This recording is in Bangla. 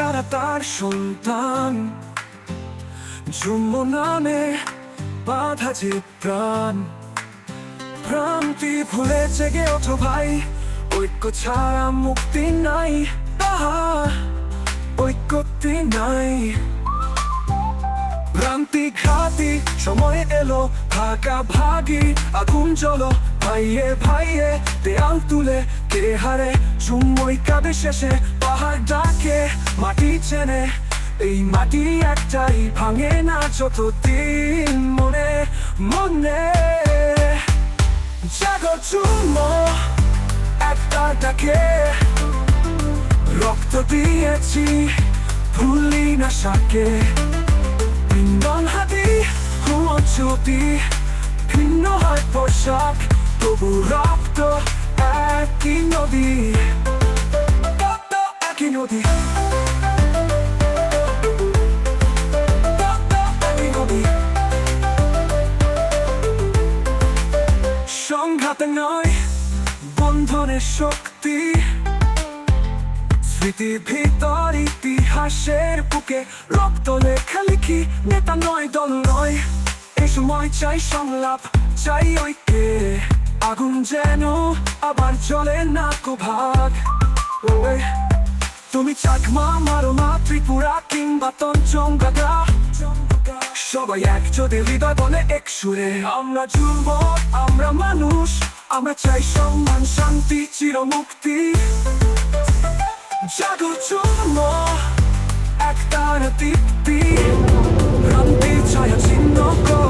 কারা তার সন্তান? জন্ম নামে বাধা যে প্রাণ। ভ্রান্তি ভুলে জেগে ওঠো ভাই, ঐক্য ছাড়া মুক্তি নাই। তাহা ঐক্যতি নাই। ভ্রান্তি ঘাতি সময় এলো, ভাগা ভাগি, আগুন জ্বলো, ভাইয়ে ভাইয়ে দেয়াল তুলে কে হারে চুম্বই কাঁদে শেষে, পাহাড় ডাকে, মাটি চেনে। এই মাটি একটাই ভাঙে না যতদিন মনে মনে। জাগো চুম্ব, একটা ডাকে। রক্ত দিয়েছি, ভুলি না সাকে। পিন্দন হাতি ভিন্ন হয় পোশাক, তবু রক্ত একই নদী। একই নদী। সংঘাতে নয়, বন্ধনের শক্তি। স্মৃতির ভিতর ইতিহাসের বুকে রক্ত লেখালেখি নেতা নয়, দল নয়। এই সময় চাই সংলাপ চাই ঐক্যে আগুন যেন আবার জ্বলে না কো ভাগ তুমি চাকমা মারো মা ত্রিপুরা কিংবা তঞ্চঙ্গাগা সবাই এক যদি হৃদয় বলে এক সুরে আমরা জুড়ব আমরা মানুষ আমরা চাই সম্মান শান্তি চিরমুক্তি জাদু চূর্ণ একটার দীপ্তি ভ্রান্তি ছায়া চিহ্ন কর